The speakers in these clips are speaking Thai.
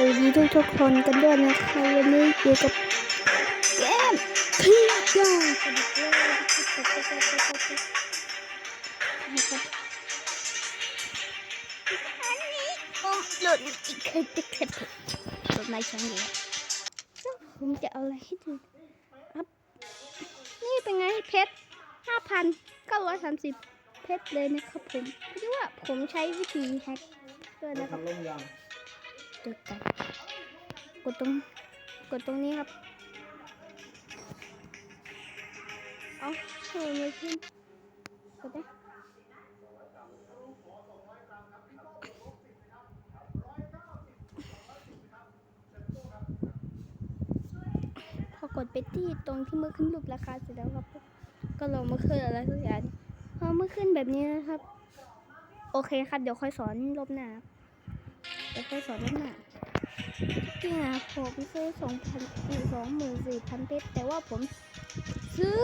สวัสดีทุกทุกคนกันด้วยนะคะวันนี้อยู่กับเกมพีดาวสวัสดีครับนะครับอันนี้ก็หลุดอีกคลิปอีกคลิปหลุดมาช่องนี้ผมจะเอาอะไรให้ดูครับนี่เป็นไงเพชรห้าพันเก้าร้อยสามสิบเพชรเลยนะครับผมคิดว่าผมใช้วิธีแฮกด้วยนะครับลงยัง ตึกกันกดตรงกดตรงนี้ครับเอาทำไมไม่ขึ้นกดได้พอกดไปที่ตรงที่เมื่อขึ้นรูปราคาเสร็จแล้วครับก็ลงมาขึ้นอะไรสักอย่างพอเมื่อขึ้นแบบนี้นะครับ โอเคครับ เดี๋ยวค่อยสอนรอบหน้าเดี๋ยวค่อยสอนรอบหน้า จริงอะผมซื้อสองพันสองหมื่นสี่พันเพชรแต่ว่าผมซื้อ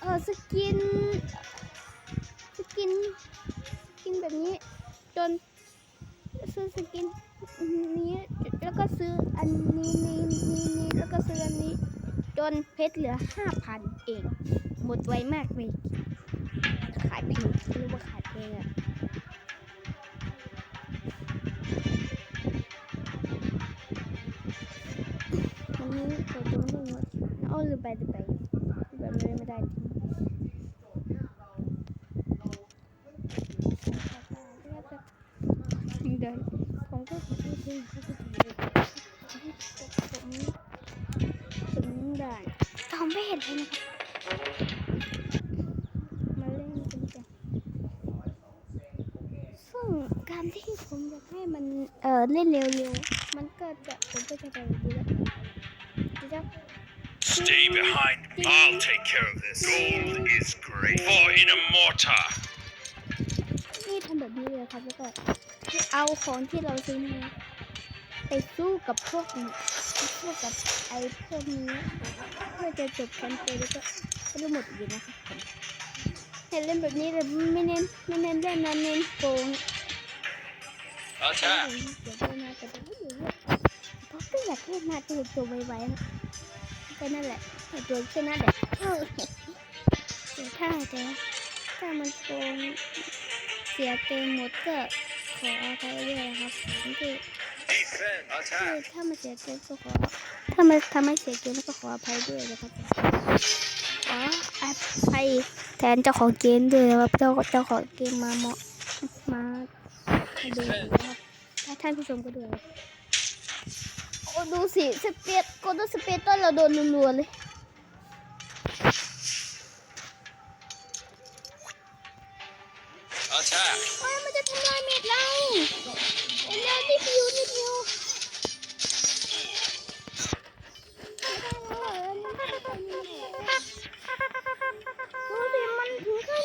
เออสกิน สกิน สกินแบบนี้ จน ซื้อสกินนี้แล้วก็ซื้ออันนี้นี้นี้นี้แล้วก็ซื้ออันนี้ จนเพชรเหลือห้าพันเอง หมดไวมากเลยขายแพงเรียว่า เราจะไม่หมดเอาหรือไปหรือไปแบบนี้ไม่ได้เดินผมก็คิดว่าที่เขาจะทำเลยผมถึงได้ทำไม่เห็นเลยนะครับมาเล่นกันจ้ะซึ่งการที่ผมอยากให้มันเออเล่นเร็วๆมันก็จะผมก็จะไปดีแล้ว ดีแล้ว Stay behind. I'll take care of this. Gold is great. For in a mortar. นี่ทำแบบนี้เลยครับแล้วก็เอาของที่เราซื้อมาไปสู้กับพวกนี้สู้กับไอ้พวกนี้เพื่อจะจบแคมเปญแล้วก็ก็รู้หมดอยู่นะครับผมเห็นเล่นแบบนี้แต่ไม่เน้นไม่เน้นเล่นนะเน้นโกง Attack. เดี๋ยวเล่นนะแต่ผมไม่อยู่ด้วยเพราะก็อยากเล่นนะตัวตัวไวๆนะก็นั่นแหละตัวแค่นั้นแหละเออแต่ถ้าแต่ถ้ามันโกงเสียเกมหมดก็ขออภัยด้วยนะครับผมที่ Defend. คือถ้ามันเสียเกมก็ขอถ้ามันทำให้เสียเกมก็ขออภัยด้วยนะครับขออภัยแทนเจ้าของเกมด้วยนะครับเจ้าเจ้าของเกมมาเหมาะมาดูนะครับถ้าท่านผู้ชมก็ด้วยครับโอ้ ดูสิสเปียดกดสเปียดต้นเราโดนรัวๆเลย Attack. โอ้ยมันจะทำลายเม็ดเราเร็วนิดเดียวนิดเดียวดูสิมันถึงขั้น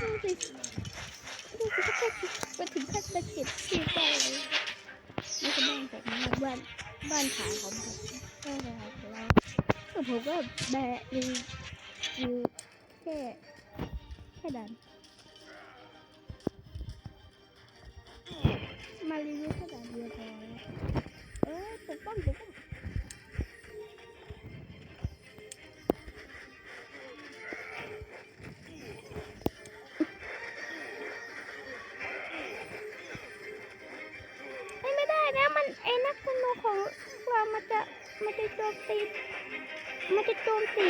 ดูสิ ขายของผมบ้านขายของเราแต่ผมก็แบะรีวิวแค่แค่ดันมารีวิวแค่แบบเดียวพอเออปกป้องปกป้องเฮ้ไม่ได้นะมันไอ้นักธนูของ มันจะมันจะโจมตีมันจะโจมตี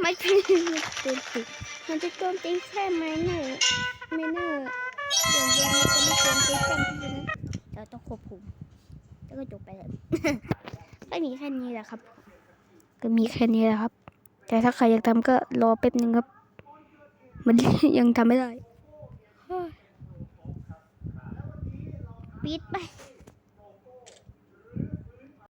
ไม่ใช่โจมตีมันจะโจมตีแค่ไม้เนอร์ไม้เนอร์อย่างเดียวมันจะไม่โจมตีแค่ที่นะเราต้องควบคุมแล้วก็จบไปเลยก็มีแค่นี้แหละครับ ก็มีแค่นี้แหละครับ แต่ถ้าใครอยากทำก็รอแป๊บนึงครับ มันยังทำไม่ได้เฮ้ยปิดไป